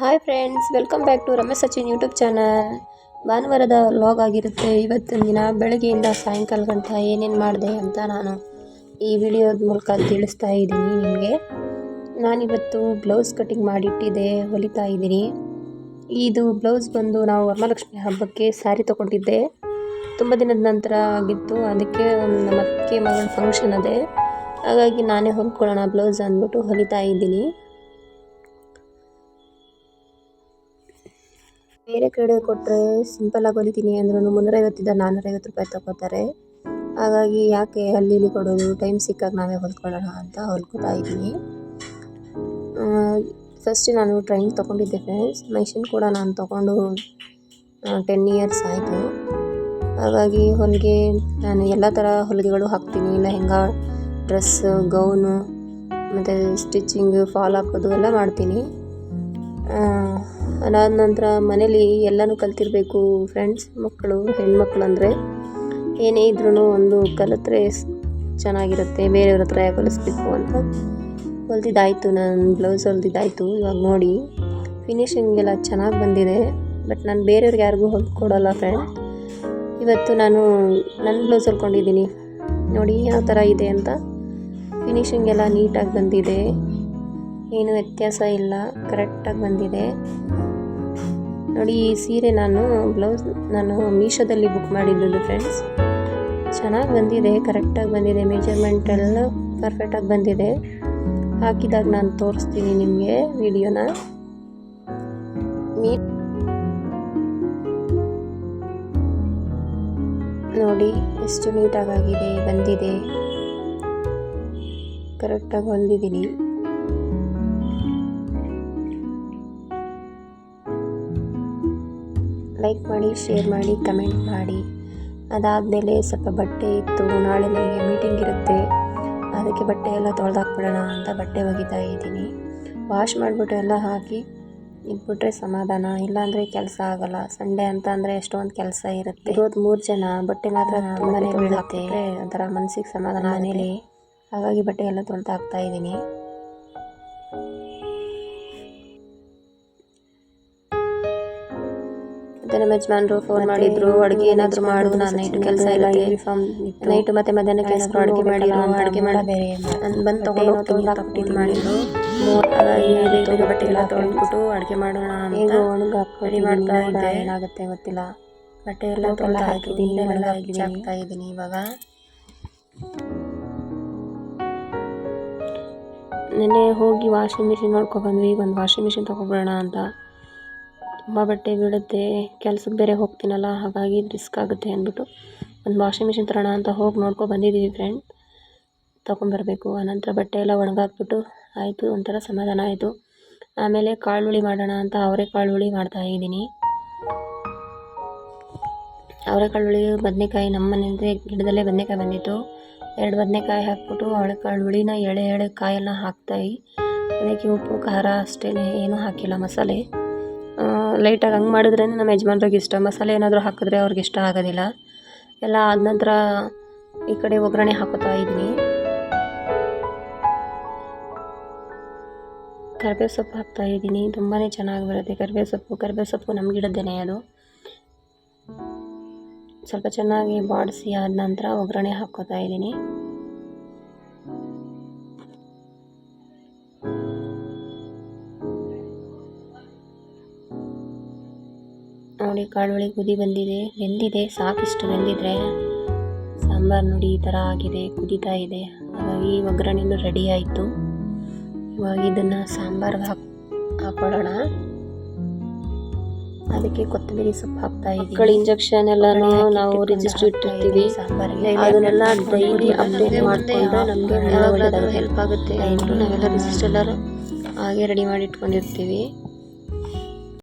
Hi friends welcome back to Ramesh Sachin YouTube channel ಭಾನುವಾರದ vlog ಆಗಿರುತ್ತೆ. ಇವತ್ತಿನ ದಿನ ಬೆಳಗ್ಗೆಯಿಂದ ಸಾಯಂಕಾಲ ಗಂಟ ಏನೇನು ಮಾಡಿದೆ ಅಂತ ನಾನು ಈ ವಿಡಿಯೋದ ಮೂಲಕ ತಿಳಿಸ್ತಾ ಇದ್ದೀನಿ ನಿಮಗೆ. ನಾನಿವತ್ತು ಬ್ಲೌಸ್ ಕಟಿಂಗ್ ಮಾಡಿಟ್ಟಿದ್ದೆ ಹೊಲಿತಾ ಇದ್ದೀನಿ. ಇದು ಬ್ಲೌಸ್ ಬಂದು ನಾವು ವರಮಹಾಲಕ್ಷ್ಮಿ ಹಬ್ಬಕ್ಕೆ ಸ್ಯಾರಿ ತೊಗೊಂಡಿದ್ದೆ. ತುಂಬ ದಿನದ ನಂತರ ಆಗಿತ್ತು. ಅದಕ್ಕೆ ನಮ್ಮ ಅತ್ತಿಗೆ ಮಗಳ ಫಂಕ್ಷನ್ ಅದೇ. ಹಾಗಾಗಿ ನಾನೇ ಹೊಲ್ಕೊಳ್ಳೋಣ ಬ್ಲೌಸ್ ಅಂದ್ಬಿಟ್ಟು ಹೊಲಿತಾ ಇದ್ದೀನಿ. ಬೇರೆ ಕಡೆ ಕೊಟ್ಟರೆ ಸಿಂಪಲ್ಲಾಗಿ ಹೊಲಿತೀನಿ ಅಂದ್ರೂ ಮುನ್ನೂರೈವತ್ತಿಂದ ನಾನ್ನೂರೈವತ್ತು ರೂಪಾಯಿ ತಗೋತಾರೆ. ಹಾಗಾಗಿ ಯಾಕೆ ಅಲ್ಲಿ ಇಲ್ಲಿ ಕೊಡೋದು? ಟೈಮ್ ಸಿಕ್ಕಾಗ ನಾವೇ ಹೊಲ್ಕೊಳ್ಳೋಣ ಅಂತ ಹೊಲ್ಕೊತಾ ಇದ್ದೀನಿ. ಫಸ್ಟ್ ನಾನು ಟ್ರೈನಿಂಗ್ ತೊಗೊಂಡಿದ್ದೆ ಫ್ರೆಂಡ್ಸ್ ಮೆಷಿನ್ ಕೂಡ ನಾನು ತೊಗೊಂಡು ಟೆನ್ ಇಯರ್ಸ್ ಆಯಿತು. ಹಾಗಾಗಿ ಹೊಲಿಗೆ ನಾನು ಎಲ್ಲ ಥರ ಹೊಲಿಗೆಗಳು ಹಾಕ್ತೀನಿ. ಲೆಹೆಂಗಾ ಡ್ರೆಸ್ ಗೌನು ಮತ್ತು ಸ್ಟಿಚಿಂಗ್ ಫಾಲ್ ಹಾಕೋದು ಎಲ್ಲ ಮಾಡ್ತೀನಿ. ಅದಾದ ನಂತರ ಮನೇಲಿ ಎಲ್ಲನೂ ಕಲ್ತಿರಬೇಕು ಫ್ರೆಂಡ್ಸ್ ಮಕ್ಕಳು, ಹೆಣ್ಮಕ್ಳು ಅಂದರೆ ಏನೇ ಇದ್ರೂ ಒಂದು ಕಲಿತ್ರೆ ಚೆನ್ನಾಗಿರುತ್ತೆ, ಬೇರೆಯವ್ರ ಹತ್ರ ಕಲಿಸ್ಬೇಕು ಅಂತ. ಹೊಲ್ದಿದ್ದಾಯಿತು, ನಾನು ಬ್ಲೌಸ್ ಹೊಲ್ದಿದ್ದಾಯಿತು, ಇವಾಗ ನೋಡಿ. ಫಿನಿಶಿಂಗ್ ಎಲ್ಲ ಚೆನ್ನಾಗಿ ಬಂದಿದೆ ಬಟ್ ನಾನು ಬೇರೆಯವ್ರಿಗೆ ಯಾರಿಗೂ ಹೊಲ್ಕೊಡಲ್ಲ ಫ್ರೆಂಡ್ ಇವತ್ತು ನಾನು ನನ್ನ ಬ್ಲೌಸ್ ಹೊಲ್ಕೊಂಡಿದ್ದೀನಿ. ನೋಡಿ ಯಾವ ಥರ ಇದೆ ಅಂತ. ಫಿನಿಶಿಂಗ್ ಎಲ್ಲ ನೀಟಾಗಿ ಬಂದಿದೆ. ಏನು ವ್ಯತ್ಯಾಸ ಇಲ್ಲ ಕರೆಕ್ಟಾಗಿ ಬಂದಿದೆ. ನೋಡಿ, ಈ ಸೀರೆ ನಾನು ಬ್ಲೌಸ್ ನಾನು ಮೀಶೋದಲ್ಲಿ ಬುಕ್ ಮಾಡಿದ್ದು ಫ್ರೆಂಡ್ಸ್ ಚೆನ್ನಾಗಿ ಬಂದಿದೆ ಕರೆಕ್ಟಾಗಿ ಬಂದಿದೆ ಮೆಜರ್ಮೆಂಟ್ ಎಲ್ಲ ಪರ್ಫೆಕ್ಟಾಗಿ ಬಂದಿದೆ. ಹಾಕಿದಾಗ ನಾನು ತೋರಿಸ್ತೀನಿ ನಿಮಗೆ ವಿಡಿಯೋನ. ಮೀ ನೋಡಿ, ಎಷ್ಟು ನೀಟಾಗಾಗಿದೆ ಬಂದಿದೆ. ಕರೆಕ್ಟಾಗಿ ಹೊಲಿದಿದ್ದೀನಿ. ಲೈಕ್ ಮಾಡಿ ಶೇರ್ ಮಾಡಿ ಕಮೆಂಟ್ ಮಾಡಿ. ಅದಾದಮೇಲೆ ಸ್ವಲ್ಪ ಬಟ್ಟೆ ಇತ್ತು. ನಾಳೆ ನನಗೆ ಮೀಟಿಂಗ್ ಇರುತ್ತೆ. ಅದಕ್ಕೆ ಬಟ್ಟೆ ಎಲ್ಲ ತೊಳೆದಾಕ್ಬಿಡೋಣ ಅಂತ ಬಟ್ಟೆ ಒಗಿತಾ ಇದ್ದೀನಿ. ವಾಶ್ ಮಾಡಿಬಿಟ್ಟು ಎಲ್ಲ ಹಾಕಿ ಇಟ್ಬಿಟ್ರೆ ಸಮಾಧಾನ. ಇಲ್ಲಾಂದರೆ ಕೆಲಸ ಆಗಲ್ಲ. ಸಂಡೇ ಅಂತ ಅಂದರೆ ಎಷ್ಟೊಂದು ಕೆಲಸ ಇರುತ್ತೆ. ಇರೋದು ಮೂರು ಜನ. ಬಟ್ಟೆ ಮಾತ್ರ ತುಂಬಾ ಬೀಳುತ್ತೆ ಒಂಥರ ಮನಸ್ಸಿಗೆ ಸಮಾಧಾನ ಮನೇಲಿ ಹಾಗಾಗಿ ಬಟ್ಟೆ ಎಲ್ಲ ತೊಳ್ದು ಹಾಕ್ತಾ ಇದ್ದೀನಿ. ಮತ್ತೆ ನಮ್ಮ ಯಜಮಾನ್ರು ಫೋನ್ ಮಾಡಿದ್ರು ಅಡುಗೆ ಏನಾದರೂ ಮಾಡು ನಾನು ನೈಟ್ ಕೆಲಸ ಇಲ್ಲ ಯೂನಿಫಾರ್ಮ್ ನೈಟ್ ಮತ್ತೆ ಮಧ್ಯಾಹ್ನ ಕೆಲಸ ಅಡುಗೆ ಮಾಡಿರೋ ಅಡುಗೆ ಮಾಡಿ ಬೇರೆ ನಾನು ಬಂದು ತೊಗೊಂಡು ಹೋಗ್ತೀನಿ ಹಾಕ್ಬಿಟ್ಟು ಮಾಡಿದ್ರು. ಬೇಗ ಬಟ್ಟೆ ಎಲ್ಲ ತೊಗೊಂಡ್ಬಿಟ್ಟು ಅಡುಗೆ ಮಾಡೋಣ ಅಂತ ಒಣಗಿ ರೆಡಿ ಮಾಡ್ತಾ ಇದ್ದೆ. ಏನಾಗುತ್ತೆ ಗೊತ್ತಿಲ್ಲ. ಬಟ್ಟೆ ಎಲ್ಲ ತೊಳೆದು ಹಾಕಿದ್ದೀನಿ. ಎಲ್ಲ ಹಾಕ್ತಾ ಇದ್ದೀನಿ ಇವಾಗ. ನೆನ್ನೆ ಹೋಗಿ ವಾಷಿಂಗ್ ಮಿಷಿನ್ ನೋಡ್ಕೊಬಂದ್ವಿ ಒಂದು ವಾಷಿಂಗ್ ಮಿಷಿನ್ ತೊಗೊಬಿಡೋಣ ಅಂತ. ತುಂಬ ಬಟ್ಟೆ ಬೀಳುತ್ತೆ ಕೆಲ್ಸಕ್ಕೆ ಬೇರೆ ಹೋಗ್ತೀನಲ್ಲ, ಹಾಗಾಗಿ ರಿಸ್ಕ್ ಆಗುತ್ತೆ ಅಂದ್ಬಿಟ್ಟು ಒಂದು ವಾಷಿಂಗ್ ಮಿಷಿನ್ ತರೋಣ ಅಂತ ಹೋಗಿ ನೋಡ್ಕೊ ಬಂದಿದ್ದೀವಿ ಫ್ರೆಂಡ್ ತೊಗೊಂಬರ್ಬೇಕು, ಆನಂತರ ಬಟ್ಟೆ ಎಲ್ಲ ಒಣಗಾಕ್ಬಿಟ್ಟು ಆಯಿತು, ಒಂಥರ ಸಮಾಧಾನ ಆಯಿತು. ಆಮೇಲೆ ಕಾಳುಳಿ ಮಾಡೋಣ ಅಂತ ಅವರೇ ಹುಳಿ ಮಾಡ್ತಾ ಇದ್ದೀನಿ. ಹುಳಿ ಬದನೆಕಾಯಿ ನಮ್ಮ ಮನೆಯಿಂದ ಗಿಡದಲ್ಲೇ ಬದನೆಕಾಯಿ ಬಂದಿತ್ತು. ಎರಡು ಬದನೆಕಾಯಿ ಹಾಕ್ಬಿಟ್ಟು ಅವಳೆಕಾಳು ಹುಳಿನ ಎಳೆ ಎಳೆ ಕಾಯೆಲ್ಲ ಹಾಕ್ತಾಯಿ ಅದಕ್ಕೆ ಉಪ್ಪು, ಖಾರ ಅಷ್ಟೇ ಏನೂ ಹಾಕಿಲ್ಲ ಮಸಾಲೆ. ಲೈಟಾಗಿ ಹಂಗೆ ಮಾಡಿದ್ರೇ ನಮ್ಮ ಯಜಮಾನ್ರಿಗೆ ಇಷ್ಟ. ಮಸಾಲೆ ಏನಾದರೂ ಹಾಕಿದ್ರೆ ಅವ್ರಿಗೆ ಇಷ್ಟ ಆಗೋದಿಲ್ಲ. ಎಲ್ಲ ಆದ ನಂತರ ಈ ಕಡೆ ಒಗ್ಗರಣೆ ಹಾಕೋತಾ ಇದ್ದೀನಿ ಕರಿಬೇವು ಸೊಪ್ಪು ಹಾಕ್ತಾ ಇದ್ದೀನಿ. ತುಂಬಾ ಚೆನ್ನಾಗಿ ಬರುತ್ತೆ ಕರಿಬೇವು ಸೊಪ್ಪು. ಕರಿಬೇವು ಸೊಪ್ಪು ನಮ್ಮ ಗಿಡದ್ದೇನೆ ಅದು. ಸ್ವಲ್ಪ ಚೆನ್ನಾಗಿ ಬಾಡಿಸಿ ಆದ ನಂತರ ಒಗ್ಗರಣೆ ಹಾಕೋತಾ ಇದ್ದೀನಿ. ನೋಡಿ ಕಾಳುವಳಿ ಕುದಿ ಬಂದಿದೆ ಬೆಂದಿದೆ ಸಾಕಿಷ್ಟು ಬೆಂದಿದ್ರೆ ಸಾಂಬಾರು ನೋಡಿ ಈ ಥರ ಆಗಿದೆ ಕುದೀತಾ ಇದೆ. ಹಾಗಾಗಿ ಒಗ್ಗರಣೆನೂ ರೆಡಿ ಆಯಿತು. ಇವಾಗ ಇದನ್ನು ಸಾಂಬಾರ್ಗೆ ಹಾಕಿ ಹಾಕೊಳ್ಳೋಣ. ಅದಕ್ಕೆ ಕೊತ್ತಂಬರಿ ಸೊಪ್ಪು ಹಾಕ್ತಾ ಇದ್ದೀವಿ ಮಕ್ಕಳ ಇಂಜೆಕ್ಷನ್ ಎಲ್ಲಾನು ನಾವು ರಿಜಿಸ್ಟರ್ ಇಟ್ಟಿರ್ತೀವಿ ಅದನ್ನೆಲ್ಲ ಡೈಲಿ ಅಪ್ಡೇಟ್ ಮಾಡಿಕೊಂಡ್ರೆ ನಮಗೆ ಯಾವಾಗಲಾದರೂ ಹೆಲ್ಪ್ ಆಗುತ್ತೆ. ನಾವೆಲ್ಲ ರಿಜಿಸ್ಟರ್ ಎಲ್ಲರೂ ಹಾಗೆ ರೆಡಿ ಮಾಡಿ ಇಟ್ಕೊಂಡಿರ್ತೀವಿ.